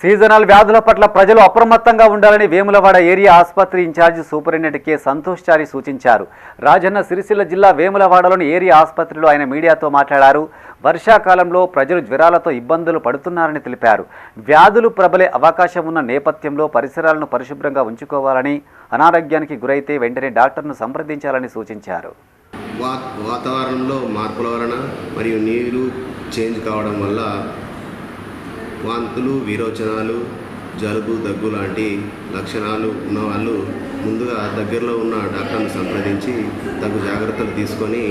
Seasonal వ్యాధుల పట్ల ప్రజలు అప్రమత్తంగా ఉండాలని వేములవాడ ఏరియా ఆసుపత్రి incharge superintendent K Santosh Chari సూచించారు. రాజన్న సిరిసిల్ల జిల్లా వేములవాడలోని ఏరియా ఆసుపత్రిలో ఆయన మీడియాతో మాట్లాడారు. వర్షాకాలంలో ప్రజలు జ్వరాలతో ఇబ్బందులు పడుతున్నారని తెలిపారు. వ్యాధులు ప్రబలే అవకాశం ఉన్న నేపథ్యంలో పరిసరాలను పరిశుభ్రంగా ఉంచుకోవాలని అనారోగ్యానికి గురైతే వెంటనే డాక్టర్ను సంప్రదించాలని సూచించారు. వాతావరణంలో మార్పుల వలన మరియు నీరు చేంజ్ కావడం వల్ల వాంతులు విరోచనాలు జలుబు దగ్గు లాంటి లక్షణాలు ఉన్నవాళ్ళు ముందుగా దగ్గరలో ఉన్న డాక్టర్ను సంప్రదించి తగు జాగ్రత్తలు తీసుకొని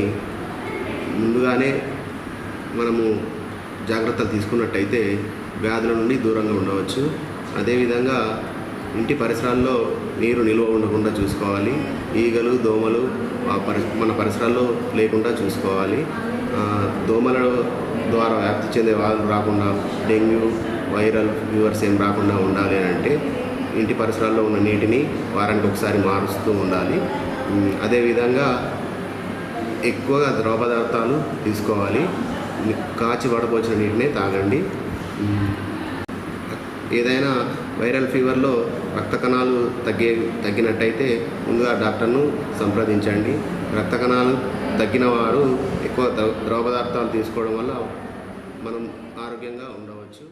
ముందుగానే మనము జాగ్రత్తలు తీసుకున్నట్టయితే వ్యాధుల నుండి దూరంగా ఉండవచ్చు. అదేవిధంగా ఇంటి పరిసరాల్లో నీరు నిల్వ ఉండకుండా చూసుకోవాలి. ఈగలు దోమలు ఆ పరి మన పరిసరాల్లో లేకుండా చూసుకోవాలి. దోమల ద్వారా వ్యాప్తి చెందే వాళ్ళు రాకుండా డెంగ్యూ వైరల్ ఫీవర్స్ ఏం రాకుండా ఉండాలి అని అంటే ఇంటి పరిసరాల్లో ఉన్న నీటిని వారానికి ఒకసారి మారుస్తూ ఉండాలి. అదేవిధంగా ఎక్కువగా ద్రవ పదార్థాలు తీసుకోవాలి. కాచి పడపోసిన నీటినే తాగండి. ఏదైనా వైరల్ ఫీవర్లో రక్త కణాలు తగ్గే తగ్గినట్టయితే ముందుగా డాక్టర్ను సంప్రదించండి. రక్త కణాలు తగ్గిన వారు ఎక్కువ ద్రవ ద్రవ పదార్థాలు తీసుకోవడం వల్ల మనం ఆరోగ్యంగా ఉండవచ్చు.